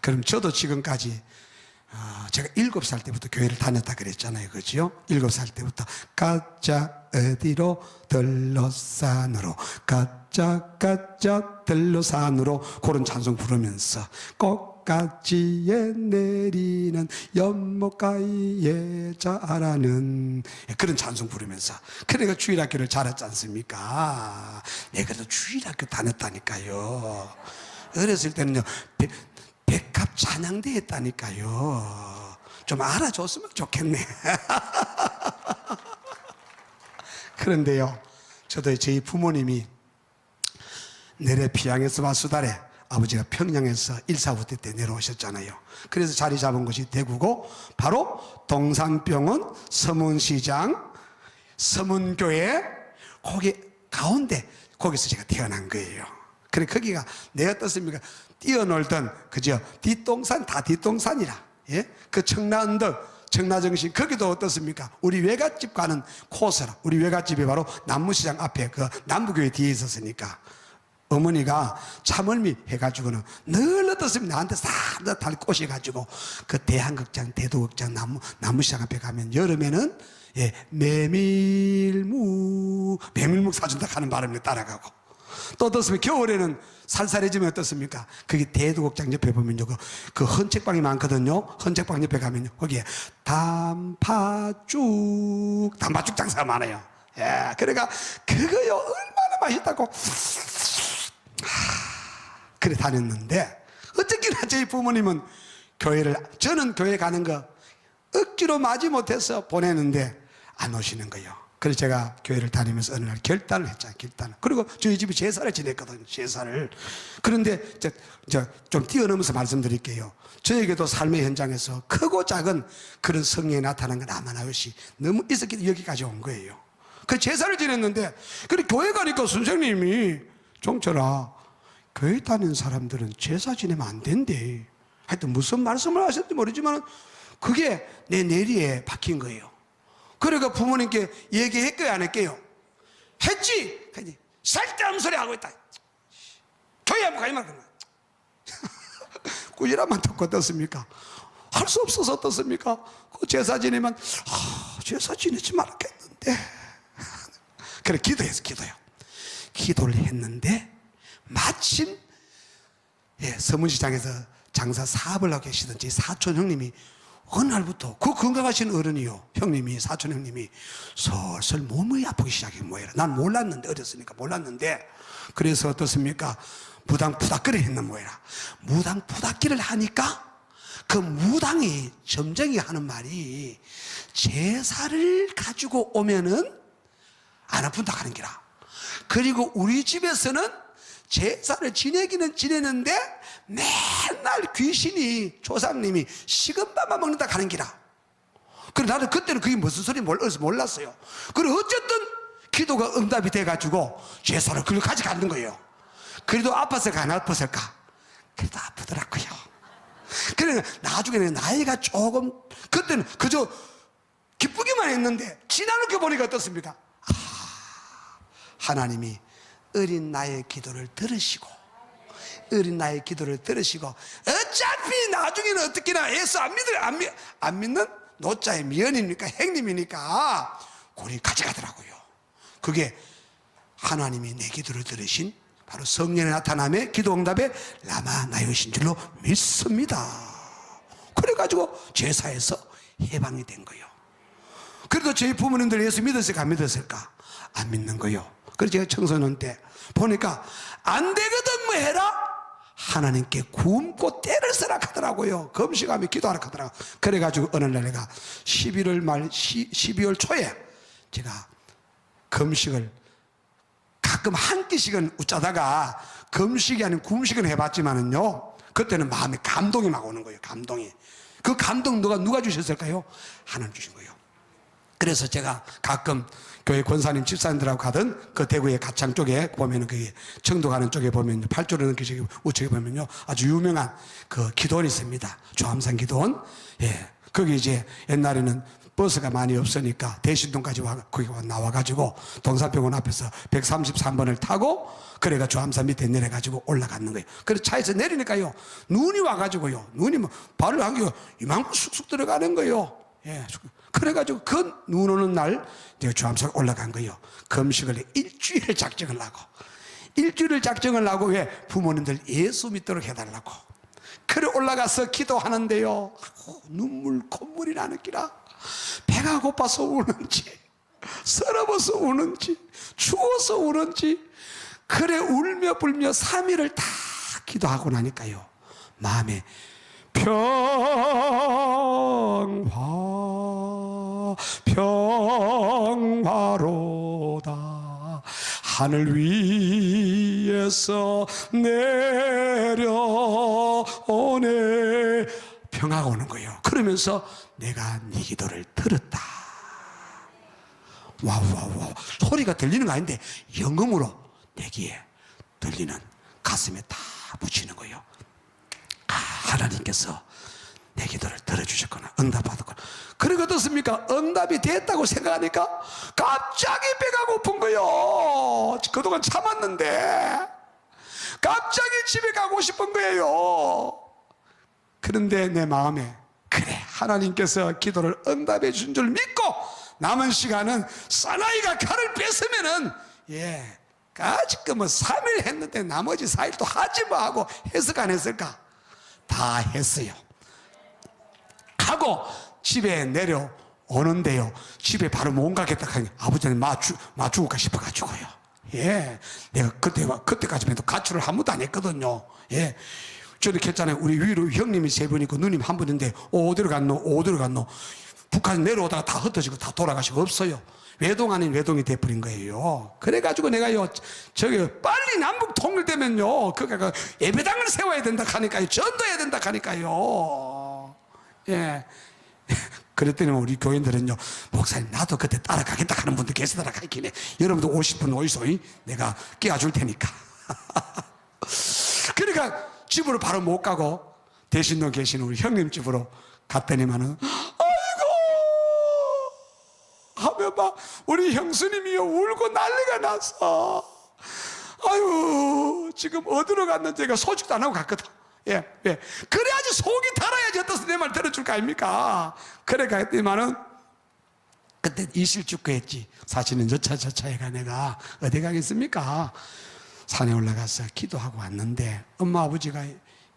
그럼 저도 지금까지 아, 제가 일곱 살 때부터 교회를 다녔다 그랬잖아요. 그죠? 일곱 살 때부터 가짜 어디로 들러산으로 가짜 가짜 들러산으로 그런 찬송 부르면서 꽃가지에 내리는 연못가에 자라는 그런 찬송 부르면서 그러니까 주일학교를 잘했지 않습니까? 내가 그래도 주일학교 다녔다니까요. 어렸을 때는요 백- 백합 찬양대 했다니까요. 좀 알아줬으면 좋겠네. 그런데요, 저도 저희 부모님이 내래 피양에서 와수달에 아버지가 평양에서 일사후대 때 내려오셨잖아요. 그래서 자리 잡은 곳이 대구고 바로 동산병원 서문시장 서문교회 거기 가운데 거기서 제가 태어난 거예요. 그래 거기가 내가 떴습니까? 뛰어놀던 그죠? 뒷동산 다 뒷동산이라 예? 그 청라 언덕 청라 정신 거기도 어떻습니까? 우리 외갓집 가는 코스라 우리 외갓집이 바로 남무시장 앞에 그 남부교회 뒤에 있었으니까 어머니가 참을미 해가지고는 늘 어떻습니까? 나한테 싹달 꼬셔가지고 그 대한극장, 대도극장, 나무, 나무시장 앞에 가면 여름에는 예, 메밀무, 메밀묵 사준다 하는 바람에 따라가고 또 어떻습니까? 겨울에는 살살해지면 어떻습니까? 그게 대도극장 옆에 보면 요. 그, 그 헌책방이 많거든요. 헌책방 옆에 가면요. 거기에 단팥죽, 단팥죽 장사가 많아요. 예, 그러니까 그거요. 얼마나 맛있다고. 그래 다녔는데 어떻게나 저희 부모님은 교회를 저는 교회 가는 거 억지로 마지 못해서 보내는데 안 오시는 거예요. 그래서 제가 교회를 다니면서 어느 날 결단을 했잖아요. 결단. 그리고 저희 집이 제사를 지냈거든요. 제사를. 그런데 저, 저, 좀 뛰어넘어서 말씀드릴게요. 저에게도 삶의 현장에서 크고 작은 그런 성령이 나타난 건 아마나 없이 너무 있었기 여기까지 온 거예요. 그 제사를 지냈는데, 그래 교회 가니까 선생님이 종철아, 교회 다니는 사람들은 제사 지내면 안 된대. 하여튼 무슨 말씀을 하셨는지 모르지만 그게 내 내리에 박힌 거예요. 그러니까 부모님께 얘기했게요, 안 했게요? 했지! 했지. 쓸데없는 소리 하고 있다. 교회 한번 가지 말고. 꾸지람만 듣고 어떻습니까? 할 수 없어서 어떻습니까? 그 제사 지내면, 아, 제사 지내지 말았겠는데. 그래, 기도해서 기도요. 기도를 했는데, 마침 예, 서문시장에서 장사 사업을 하고 계시던 제 사촌 형님이 어느 날부터 그 건강하신 어른이요. 형님이 사촌 형님이 슬슬 몸이 아프기 시작한 모양이라 난 몰랐는데 어렸으니까 몰랐는데. 그래서 어떻습니까? 무당푸닥거리 했는 모양이라 무당푸닥기를 하니까 그 무당이 점쟁이 하는 말이 제사를 가지고 오면은 안 아픈다 하는 기라. 그리고 우리 집에서는 제사를 지내기는 지내는데 맨날 귀신이 조상님이 식은 밥만 먹는다 하는 기라. 그래 나는 그때는 그게 무슨 소리 몰랐어요. 그래 어쨌든 기도가 응답이 돼가지고 제사를 그걸 가져가는 거예요. 그래도 아팠을까 안 아팠을까? 그래도 아프더라고요. 그래 나중에는 나이가 조금 그때는 그저 기쁘기만 했는데 지나놓게 보니까 어떻습니까? 하나님이 어린 나의 기도를 들으시고 어린 나의 기도를 들으시고 어차피 나중에는 어떻게나 애써 안 믿을 안, 믿, 안 믿는 노자의 미연입니까 행님이니까 고리 가져가더라고요. 그게 하나님이 내 기도를 들으신 바로 성령의 나타남의 기도 응답의 라마 나요신 줄로 믿습니다. 그래가지고 제사에서 해방이 된 거예요. 그래도 저희 부모님들 예수 믿었을까 안 믿었을까? 안 믿는 거요. 그래서 제가 청소년 때 보니까 안 되거든 뭐 해라? 하나님께 굶고 때를 쓰라 하더라고요. 금식하며 기도하라 하더라고요. 그래가지고 어느 날 내가 11월 말, 12월 초에 제가 금식을 가끔 한 끼씩은 웃자다가 금식이 아닌 굶식은 해봤지만은요. 그때는 마음에 감동이 막 오는 거예요. 감동이. 그 감동 누가 누가 주셨을까요? 하나님 주신 거예요. 그래서 제가 가끔 교회 권사님 집사님들하고 가던 그 대구의 가창 쪽에 보면은 그 청도 가는 쪽에 보면 팔조르는 그 우측에 보면요 아주 유명한 그 기도원이 있습니다. 조함산 기도원. 예. 거기 이제 옛날에는 버스가 많이 없으니까 대신동까지 와, 거기 와- 나와가지고 동사병원 앞에서 133번을 타고 그래가 주암산 밑에 내려가지고 올라갔는 거예요. 그래서 차에서 내리니까요. 눈이 와가지고요. 눈이 뭐 발을 한게 이만큼 쑥쑥 들어가는 거예요. 예. 그래가지고 그 눈 오는 날 내가 주암산 올라간 거예요. 금식을 일주일 작정을 하고. 일주일 작정을 하고 왜? 부모님들 예수 믿도록 해달라고. 그래 올라가서 기도하는데요. 아이고, 눈물 콧물이 나는 기라. 배가 고파서 우는지 서러워서 우는지 추워서 우는지. 그래 울며 불며 3일을 다 기도하고 나니까요. 마음에 평 하늘 위에서 내려오네. 평화가 오는 거예요. 그러면서 내가 네 기도를 들었다. 와우 와우 와우. 소리가 들리는 거 아닌데 영음으로 내 귀에 들리는 가슴에 다 붙이는 거예요. 아, 하나님께서 내 기도를 들어주셨구나. 응답받았구나. 그리고 어떻습니까? 응답이 됐다고 생각하니까 갑자기 배가 고픈 거예요. 그동안 참았는데. 갑자기 집에 가고 싶은 거예요. 그런데 내 마음에 그래 하나님께서 기도를 응답해 준줄 믿고 남은 시간은 사나이가 칼을 뺐으면은 예 아직도 뭐 3일 했는데 나머지 4일 또 하지 뭐 하고 했을까 안 했을까 다 했어요 하고 집에 내려오는데요 집에 바로 못 가겠다 하니 아버지는 마주, 마주가 싶어가지고요 예 내가 그때 그때까지만 해도 가출을 한 번도 안 했거든요 예 저렇게 했잖아요. 우리 위로 형님이 세분 있고 누님 한 분인데 어디로 갔노? 어디로 갔노? 북한 내려오다가 다 흩어지고 다 돌아가시고 없어요. 외동 아닌 외동이 돼버린 거예요. 그래가지고 내가요, 저기 빨리 남북 통일되면요, 그가 예배당을 세워야 된다 하니까요, 전도해야 된다 하니까요. 예. 그랬더니 우리 교인들은요, 목사님, 나도 그때 따라가겠다 하는 분들 계시더라, 가있긴 해. 여러분도 50분 오이소, 내가 끼워줄 테니까. 그러니까 집으로 바로 못 가고 대신동 계시는 우리 형님 집으로 갔더니만은 아이고 하면 막 우리 형수님이요 울고 난리가 났어 아유 지금 어디로 갔는지가 소식도 안 하고 갔거든 예, 예. 그래야지 속이 달아야지 어떠서 내 말 들어줄 거 아닙니까? 그래 갔더니만은 그때 이실죽고 했지. 사실은 저차 저차에가 내가 어디 가겠습니까? 산에 올라가서 기도하고 왔는데 엄마 아버지가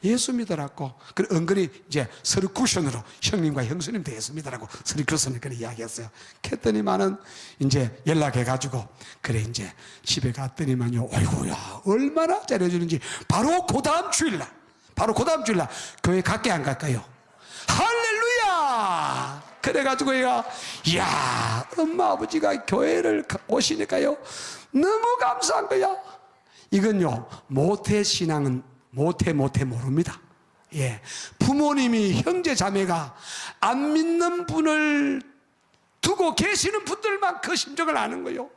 예수 믿으라고 그 은근히 이제 서로 쿠션으로 형님과 형수님 도 예수 믿으라고 서로 쿠션을 그렇게 이야기했어요. 했더니만은 이제 연락해가지고 그래 이제 집에 갔더니만요. 어이구야 얼마나 잘해주는지. 바로 그 다음 주일날 바로 그 다음 주일날 교회 갈게 안 갈까요 할렐루야 그래가지고 얘가 이야 엄마 아버지가 교회를 가- 오시니까요 너무 감사한 거야 이건요 모태 신앙은 모태 모태 모릅니다. 예, 부모님이 형제 자매가 안 믿는 분을 두고 계시는 분들만 그 심정을 아는 거예요.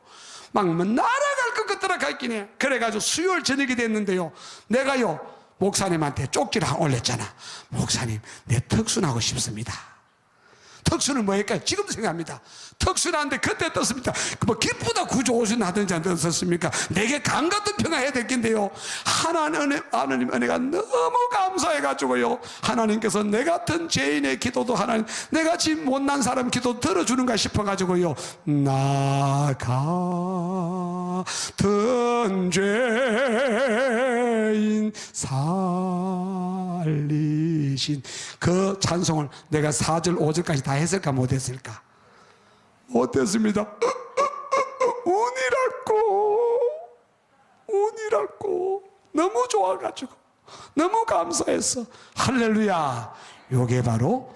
막뭐 날아갈 것 같더라 해. 그래가지고 수요일 저녁이 됐는데요. 내가요 목사님한테 쪽지를 올렸잖아. 목사님 내 특순하고 싶습니다. 특수는 뭐일까요? 지금도 생각합니다. 특수한데 그때 떴습니다. 뭐 기쁘다 구조 오신 하든지 안 떴었습니까? 내게 강 같은 평화 해야 될 텐데요. 하나님 은혜, 하나님 은혜가 너무 감사해가지고요. 하나님께서 내 같은 죄인의 기도도 하나님, 지금 못난 사람 기도 들어주는가 싶어가지고요. 나가 던 죄인 살리신 그 찬송을 내가 4절 5절까지 다 했을까 못했을까? 못했습니다. 운이랄고. 운이랄고. 너무 좋아가지고 너무 감사했어 할렐루야. 요게 바로